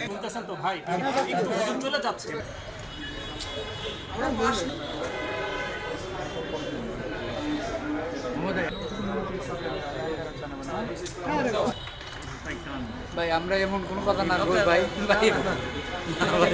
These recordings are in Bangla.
শুনতেছেন তো ভাই চলে যাচ্ছে। ভাই আমরা এমন কোনো কথা না কই ভাই। ভাই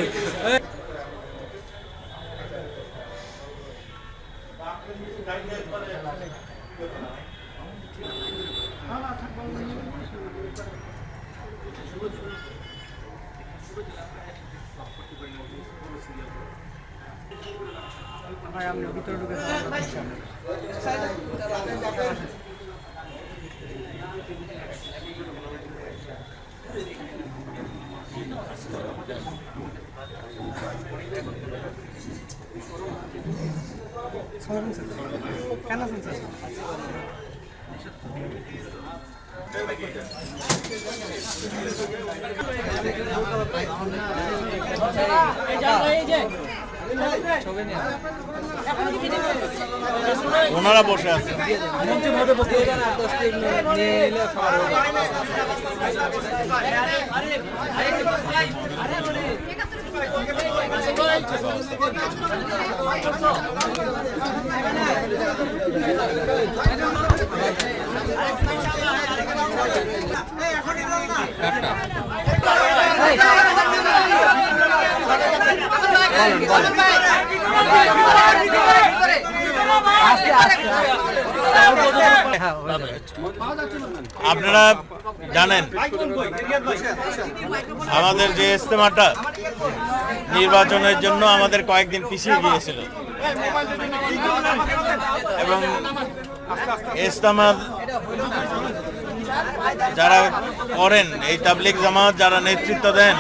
ভাই আমরা ভিতরে ঢুকে কেন শুনছেন ওনারা বসে আছে নিয়ে আপনারা জানেন আমাদের যে ইস্তেমাটা নির্বাচনের জন্য আমাদের কয়েকদিন পিছিয়ে গিয়েছিল। এবং ইস্তেমা যারা করেন এই তাবলিক জামাত যারা নেতৃত্ব দেন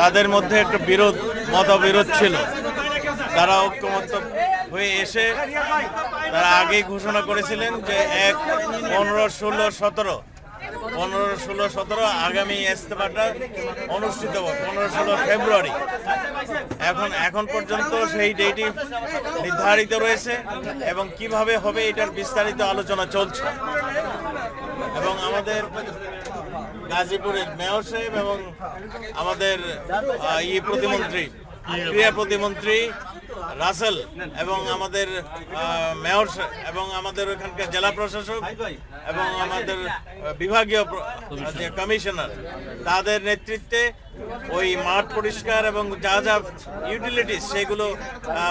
তাদের মধ্যে একটু বিরোধ, মতবিরোধ ছিল। তারা ঐক্যমত্য হয়ে এসে তারা আগেই ঘোষণা করেছিলেন যে এক, পনেরো, ষোলো, সতেরো। পনেরো, ষোলো, সতেরো আগামী ইস্তেফাটা অনুষ্ঠিত হবে, পনেরো, ষোলো ফেব্রুয়ারি। এখন এখন পর্যন্ত সেই ডেটই নির্ধারিত রয়েছে এবং কীভাবে হবে এটার বিস্তারিত আলোচনা চলছে। এবং আমাদের গাজীপুরের মেয়র সাহেব এবং আমাদের ই প্রতিমন্ত্রী ক্রীড়া প্রতিমন্ত্রী রাসেল এবং আমাদের মেয়র এবং আমাদের ওখানকার জেলা প্রশাসক এবং আমাদের বিভাগীয় যে কমিশনার, তাদের নেতৃত্বে ওই মাঠ পরিষ্কার এবং যা যা ইউটিলিটিস সেগুলো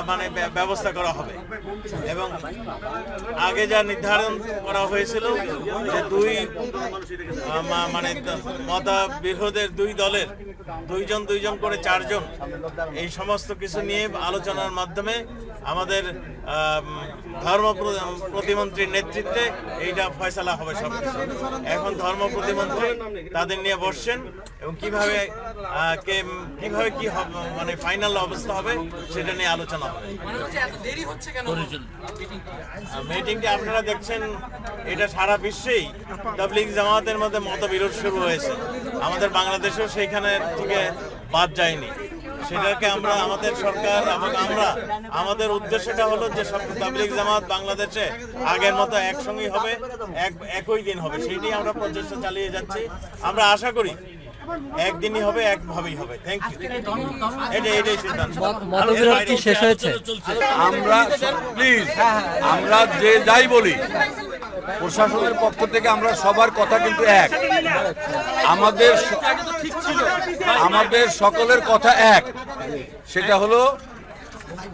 মানে ব্যবস্থা করা হবে। এবং আগে যা নির্ধারণ করা হয়েছিল যে দুই মানে দ- মতবিরোধের দুই দলের দুইজন দুইজন করে চারজন এই সমস্ত কিছু নিয়ে আলোচনার মাধ্যমে আমাদের ধর্ম প্রতিমন্ত্রীর নেতৃত্বে এইটা ফয়সালা হবে সব এখন ধর্ম প্রতিমন্ত্রী তাদের নিয়ে বসছেন এবং কীভাবে কে- কীভাবে কি মানে ফাইনাল অবস্থা হবে সেটা নিয়ে আলোচনা হবে। মিটিংটি আপনারা দেখছেন, এটা সারা বিশ্বেই তাবলিগ জামাতের মধ্যে মতবিরোধ শুরু হয়েছে। আমাদের বাংলাদেশেও সেইখানে থেকে বাদ যায়নি। সেটাকে আমরা আমাদের সরকার এবং আমরা আমাদের উদ্দেশ্যটা হলো যে সব তাবলিগ জামাত বাংলাদেশে আগের মতো একসঙ্গেই হবে এক একই দিন হবে। সেইটি আমরা প্রচেষ্টা চালিয়ে যাচ্ছি। আমরা আশা করি একদিনই হবে একভাবেই হবে। থ্যাংক ইউ এটা এটাই সিদ্ধান্ত। মতবিরোধ শেষ হয়েছে? আমরা প্লিজ আমরা যে যাই বলি প্রশাসনের পক্ষ থেকে আমরা সবার কথা কিন্তু এক। আমাদের আমাদের সকলের কথা এক। সেটা হলো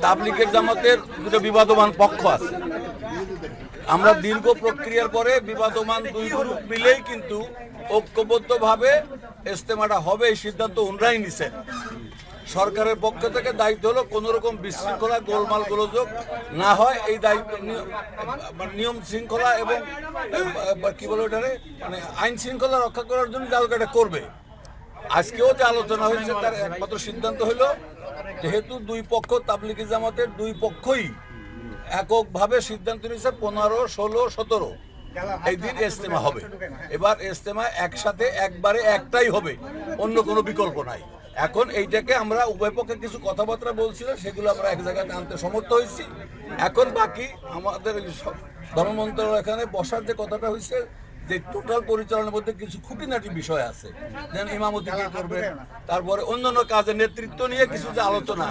তাবলিকের জামাতের দুটো বিবাদমান পক্ষ আছে। আমরা দীর্ঘ প্রক্রিয়ার পরে বিবাদমান দুই গ্রুপ মিলেই কিন্তু ঐক্যবদ্ধভাবে ইস্তেমাটা হবে, এই সিদ্ধান্ত ওনরাই নিছেন। সরকারের পক্ষ থেকে দায়িত্ব হলো কোন রকম বিশৃঙ্খলা, গোলমাল গোলযোগ না হয়। এই দায়িত্ব নিয়- নিয়ম শৃঙ্খলা এবং কি বলে ওটারে? মানে আইন শৃঙ্খলা রক্ষা করার জন্য এটা করবে। আজকেও যে আলোচনা হয়েছে তার একমাত্র সিদ্ধান্ত হলো যেহেতু দুই পক্ষ তাবলিগি জামাতের দুই পক্ষই এককভাবে সিদ্ধান্ত নিয়েছে পনেরো, ষোলো, সতেরো। এই দিন এস্তেমা হবে। এবার এস্তেমা একসাথে একবারে একটাই হবে। অন্য কোনো বিকল্প নাই। এখন এইটাকে আমরা উভয় পক্ষে কিছু কথাবার্তা বলছিল, সেগুলো আমরা এক জায়গায় আনতে সমর্থ হয়েছি। এখন বাকি আমাদের ধর্ম মন্ত্রণালয় এখানে বসার যে কথাটা হয়েছে যে টোটাল পরিচালনার মধ্যে কিছু খুঁটিনাটি বিষয় আছে। যেন ইমামতি কে করবেন, তারপরে অন্যান্য কাজের নেতৃত্ব নিয়ে কিছু যে আলোচনা,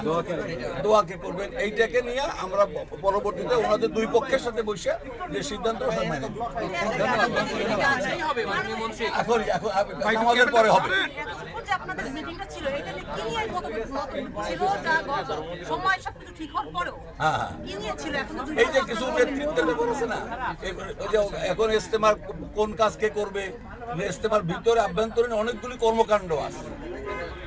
দোয়াকে করবেন এইটাকে নিয়ে আমরা পরবর্তীতে ওনাদের দুই পক্ষের সাথে বসে যে সিদ্ধান্ত ওটা মেনে। এখন এখন আমাদের পরে হবে। পরেও হ্যাঁ হ্যাঁ। এখনও এই যে কিছু নেতৃত্বের না এখন ইস্তেমার কোন কাজ কে করবে? ইস্তেমার ভিতরে আভ্যন্তরীণ অনেকগুলি কর্মকাণ্ড আছে।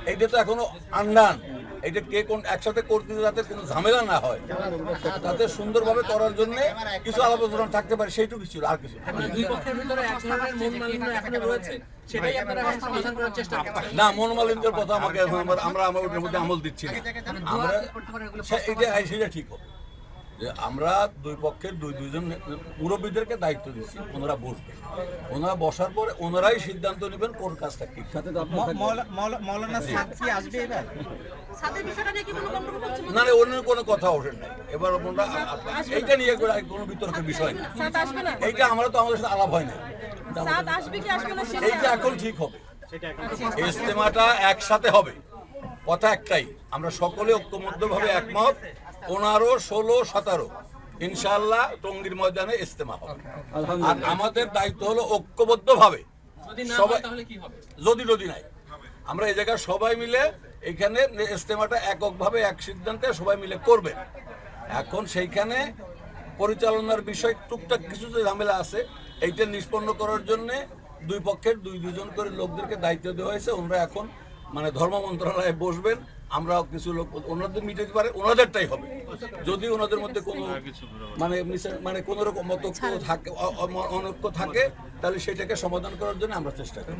এইটা তো এখনও আন্ডান। এইটা কে কোন একসাথে করতে যাতে কোনো ঝামেলা না হয় তাতে সুন্দরভাবে করার জন্য কিছু আলোচনা থাকতে পারে সেইটুকু ছিল আর কিছু না। মন মনোমালিন্যের কথা আমাকে আমরা- আমরা ওটার মধ্যে আমল দিচ্ছি না। আমরা এটা ঠিক যে আমরা দুই পক্ষের দুই দুইজন নে- মুরব্বীদেরকে দায়িত্ব দিচ্ছি ওনারা বসবেন ওনারা বসার পরে ওনারাই সিদ্ধান্ত নেবেন কোন কাজটা কি। মৌলানা সাদ আসবে এবার? সাদের বিষয়টা নিয়ে কি কোনো গন্ডগোল হচ্ছে? না না অন্য কোনো কথা ওঠেন। নাই এবার আমরা এইটা নিয়ে করে কোনো বিতর্কের বিষয় না। সাদ আসবে না? এইটা আমরা তো আমাদের সাথে আলাপ হয় না। সাদ আসবে কি আসবে না সেটা এইটা এখন ঠিক হবে। ইজতেমাটা একসাথে হবে। কথা একটাই আমরা সকলে ঐক্যবদ্ধভাবে একমত পনেরো ষোলো সতেরো। ইনশাল্লাহ টঙ্গির ময়দানে ইস্তেমা হবে। আর আমাদের দায়িত্ব হলো ঐক্যবদ্ধভাবে। যদি না সবাই হয় তাহলে কি হবে? যদি যদি নাই। আমরা এই জায়গায় সবাই মিলে এখানে ইজতেমাটা এককভাবে এক সিদ্ধান্তে সবাই মিলে করবে। এখন সেইখানে পরিচালনার বিষয় টুকটাক কিছু যে ঝামেলা আছে এইটা নিষ্পন্ন করার জন্য দুই পক্ষের দুই দুজন করে লোকদেরকে দায়িত্ব দেওয়া হয়েছে। ওনারা এখন মানে ধর্ম মন্ত্রণালয়ে বসবেন আমরাও কিছু লোক ওনাদের মিটাতে পারে ওনাদেরটাই হবে। যদি ওনাদের মধ্যে কোনো মানে মিস- মানে কোনো রকম মতক্য থাকে অনৈক্য থাকে তাহলে সেটাকে সমাধান করার জন্য আমরা চেষ্টা করি।